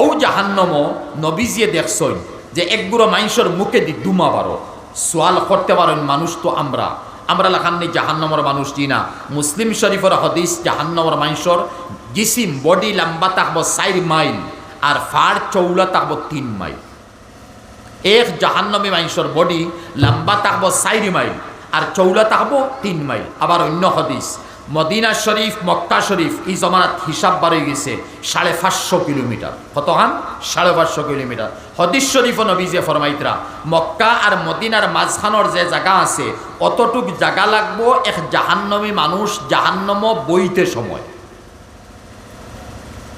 ও জাহান্নম নবীজিয়ে দেখছই যে একগুলো মানুষের মুখে দি দুমা বারো সোয়াল করতে পারেন মানুষ তো আমরা আমরা লাখান্নি জাহান্নমর মানুষ জি না। মুসলিম শরীফের হদিস জাহান্নমর মানুষের জিসিম বডি লম্বা থাকব চার মাইল আর ফাড় চৌলা থাকব তিন মাইল। এক জাহান্নমী মানুষের বডি লম্বা থাকব চার মাইল আর চৌলা থাকব তিন মাইল। আবার অন্য হদিস মদিনা শরীফ, মক্কা শরীফ, এই জমানাত হিসাব বাড়ে গেছে সাড়ে পাঁচশো কিলোমিটার। কত হান সাড়ে পাঁচশো কিলোমিটার। হদিস শরীফ নবীজে ফরমাইতরা, মক্কা আর মদিনার মাঝখানোর যে জায়গা আছে, অতটুক জায়গা লাগবো, এক জাহান্নমী মানুষ জাহান্নম বইতে সময়।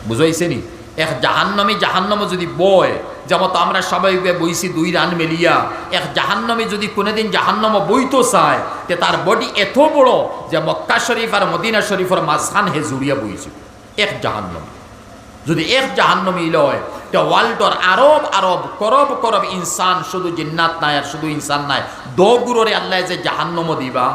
বুঝাইছে নি এক জাহান্নমী জাহান্নম যদি বয় যেমন আমরা সবাই বইছি দুই রান মেলিয়া। এক জাহান্নমী যদি কোনোদিন জাহান্নম বইতো চায়, তে তার বডি এত বড় যে মক্কা শরীফ আর মদিনা শরীফের মাঝখান হে জুড়িয়া বইছে। এক জাহান্নম। যদি এক জাহান্নমী লয়, তে ওয়ার্ল্ডর আরব আরব, করব করব ইনসান শুধু জিন্নাত নাই আর শুধু ইনসান নাই। দগুররে আল্লাহ যে জাহান্নম দিবা।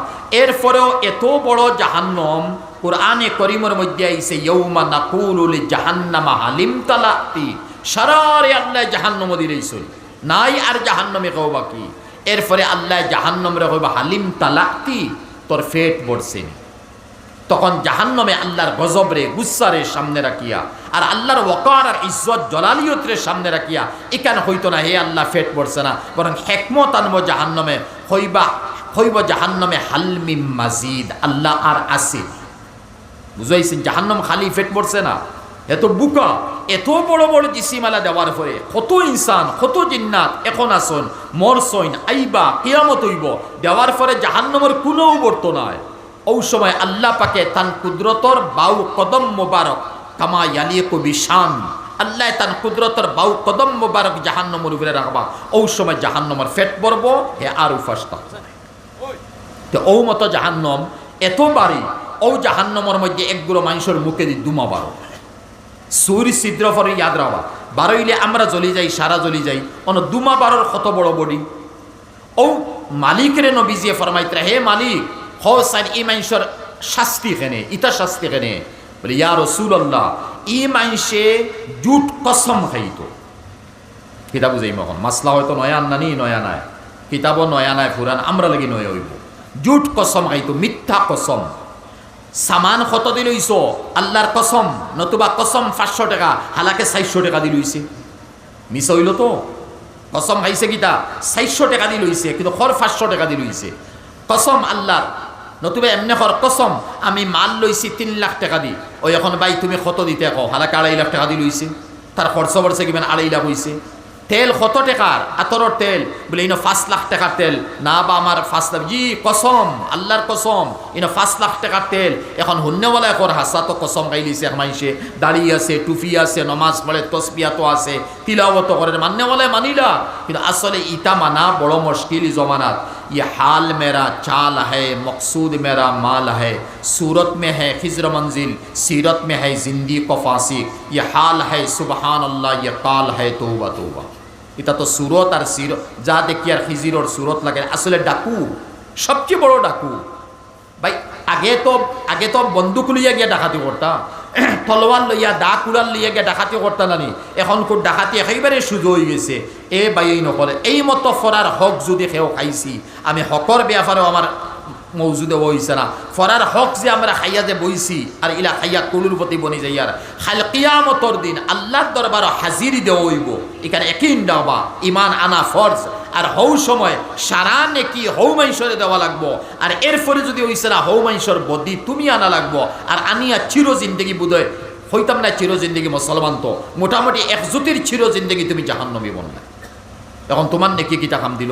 এরপরেও এত বড় জাহান্নম কোরআনে করিমের মধ্যে আইছে ইয়ৌমা নাকুলুল জাহান্নামা হালিম তালাতি সারারে আল্লাহ জাহান্নম দিলেইছই নাই আর জাহান্নমে কেউ বাকি এরপরে আল্লাহ জাহান্নমরে কইবা, হালিম তালাতি তোর ফেট বড়ছে তখন জাহান্নমে আল্লাহর গজবরে গুসারে সামনে রাখিয়া আর আল্লাহর ওকার আর ইজ্জত জলালিয়তের সামনে রাখিয়া, এখান হইতো না, হে আল্লাহ ফেট পড়ছে না। বরং হেকমত আনব জাহান্নমে, হইবা, হইব জাহান্নমে হালমিম মাজিদ, আল্লাহ আর আছে। বুঝাইছেন, জাহান্নম খালি ফেট পড়ছে না? এত বুকা, এত বড় বড় জিসিমালা দেওয়ার পরে কত ইনসান, কত জিন্নাত, এখন আসন মর সইন আইবা, কিয়ামত হইব, দেওয়ার পরে জাহান্নমের কোনো বর্ত নাই। ও সময় আল্লাহ পাকে তান কুদরতর বাউ কদম মোবারক, কামা ইয়ালিয়ে কবি শান আল্লাহ তান কুদরতর বাউ কদম মোবারক জাহান্নমর উপরে রাখবা। ও সময় জাহান্নমর ফেট বরব হে আর উফাস্তা তো ও মতো জাহান্নম এত বাড়ি ও জাহান্নমর মধ্যে একগুলো মানুষের মুখে দি দুমা বারো। সুরি ছিদ্র ফরে ইয়াদ রাবা বারইলে আমরা জ্বলি যাই সারা জ্বলি যাই অন দুমা বারোর কত বড় বডি? ও মালিকের নবীজিয়ে ফরমাইতরা হে মালিক হ সাইন ই মানুষের শাস্তি খেনে ইতা শাস্তি খেনে বলে, ইয়া রসুল্লাহ ই মানুষে জুট কসম খাইতো। কিতাব বুঝাই মখন মাসলা হয়তো নয়া আন্নানি নয়া নাই। কিতাব নয়া নাই ফুরান আমরা লাগি নয়া হইব। জুট কসম খাইতো মিথ্যা কসম সামান কত দিল হইছ আল্লাহর কসম নতুবা কসম পাঁচশো টাকা, হালাকে চারশো টাকা দিল হইছে মিস হইল তো? কসম খাইছে কিতা? চারশো টাকা দিল কিন্তু খর পাঁচশো টাকা দিল হইছে কসম আল্লাহর নতুবা এমনি খর কসম আমি মাল লইছি তিন লাখ টাকা দি। ওই এখন ভাই তুমি কত দিতে কও? হালাকে আড়াই লাখ টাকা দিল হইছে তার খরচ বলছে কিমান? আড়াই লাখ হইছে তেল কত টাকার? আতরর তেল। বলে, ইনো পাঁচ লাখ টাকার তেল। না বা আমার পাঁচ লাখ জি কসম, আল্লাহর কসম। ইনো পাঁচ লাখ টাকার তেল। এখন হুন্যওয়ালা কর হাসা তো কসম গাইলিছে মাইছে দাড়ি আছে, টুপি আছে, নমাজ পড়ে তসপিয়া তো আছে তিলাবত করে। মান্যওয়ালায় মানিলা। কিন্তু আসলে ইটা মানা বড় মুশকিল জমানাত। ই হাল মেরা, চাল হে, মকসুদ মেরা, মাল হে। সুরত মে হে, খিজর মঞ্জিল। সিরত মে হে, জিন্দি কফাসি ই হাল হে সুবহান আল্লাহ ই কাল হে তোবা তোবা এটা তো সুরত আর সির যা দেখি আর খিজিরর সুরত লাগে। আসলে ডাকু, সবচেয়ে বড় ডাকু। ভাই, আগে তো আগে তো বন্দুক লইয়া গিয়া ডাকাতি করতা। তলোয়ার লইয়া, দা কুড়াল লইয়া গিয়া ডাকাতি করতা নানি। এখন খুব ডাকাতি একেবারে সুযোগ হয়ে গেছে। এ বাইই নকরে এই মতো ফরার হক যদি সেও খাইছি। আমি হকর ব্যাপারেও আমার মৌজুদে বইছে না। ফরার হক যে আমরা খাইয়া যে বইছি, আর ইলা খাইয়া কুলুর প্রতি বনি যাই আর খাল কিয়ামতর দিন আল্লাহর দরবার হাজিরি হইব। এখানে একই ডাবা ইমান আনা ফরজ। আর হৌ সময় সারা নেকি হৌ মাইশরে দেওয়া লাগবো। আর এরপরে যদি হইছে না হৌ মাইশর বদি তুমি আনা লাগবো। আর আনিয়া চির জিন্দগি বুধয় হইতাম না চির জিন্দগি মুসলমান তো। মোটামুটি একজুতির চির জিন্দগি তুমি জাহান্নবী বনলে এখন তোমার নেকি কিটা কাম দিল?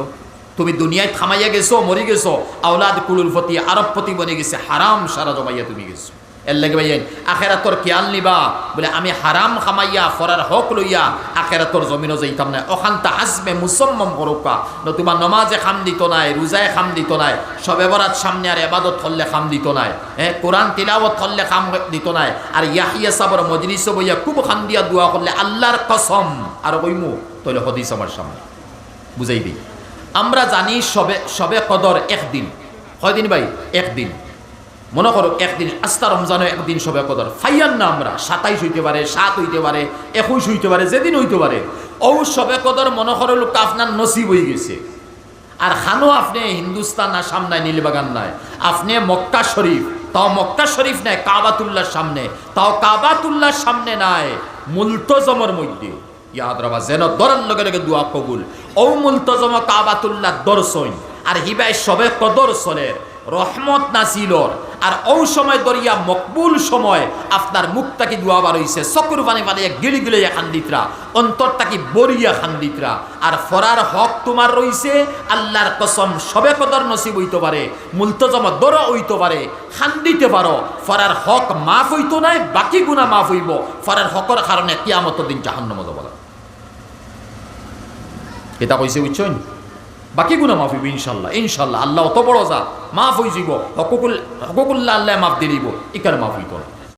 তুমি দুনিয়ায় থামাইয়া গেছো, মরি গেছো, আওলাদ কুলুর প্রতি, আরব প্রতি বনে গেছে, হারাম সারা জমাইয়া তুমি গেছো। এর লাগে ভাইয়েন আখেরাতর খেয়াল নিবা, বলে আমি হারাম খামাইয়া, ফরার হক লইয়া আখেরাতর জমিনও যাইতাম না। অশান্তা হাসবে মুসম্মম করুকা, নতুবা নমাজে খাম দিত নাই, রোজায় খাম দিত নাই সবে বরাত সামনে আর এবাদত থললে খাম দিত নাই হ্যাঁ কোরআন তিলাওয়াত থললে খাম দিত নাই, আর ইয়াহিয়া সাবর মজলিস বইয়া খুব খান দিয়া দোয়া করলে আল্লাহর কসম, আর কইমু, তৈলে হদিস আমার সামনে। বুঝাই দিই আমরা জানি সবে সবে কদর একদিন। কয়দিন ভাই? একদিন। মনে করো একদিন আস্তা রমজানও একদিন সবে কদর। ফাইয়ান না আমরা, সাতাইশ হইতে পারে, সাত হইতে পারে, একুশ হইতে পারে, যেদিন হইতে পারে। ও সবে কদর মনে করো লোক আপনার নসিব হয়ে গেছে। আর খানো আপনি হিন্দুস্তান আসাম নাই, নীলবাগান নাই। আপনি মক্কা শরীফ, তাও মক্কা শরীফ নাই, কাবাতুল্লাহর সামনে। তাও কাবাতুল্লাহর সামনে নাই, মুলতজমর মধ্যে। ইয়াদ রাবা যেন দরার লগে আর হইছে। চকুর পানি গিলি খান্দিতরা। বরিয়া খান্দিতরা। আর ফরার হক তোমার রইছে। আল্লাহর কসম সবে কদর নসিব হইতে পারে। মুলতজম দর হইতে পারে। খান্দিতে পারো। ফরার হক মাফ হইতো নাই, বাকি গুণা মাফ হইব। ফরার হকর কারণে কিয়ামত দিন জাহান্নম যাব এটা কইছে বুঝছেন বাকি গুণা মাফ হইব ইনশাল্লাহ ইনশাল্লাহ আল্লাহ অত বড় যা মাফ হয়ে যাব হকুকুল হকুকুল্লাহ আল্লাহ মাফ দিলিব ইকার মাফ হইত না।